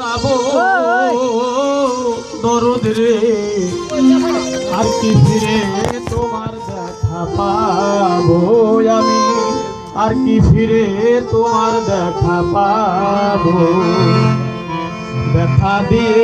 রাবো দরদ রে। আর কি ফিরে তোমার দেখা পাবো আমি? আর কি ফিরে তোমার দেখা পাবো? ব্যথা দিয়ে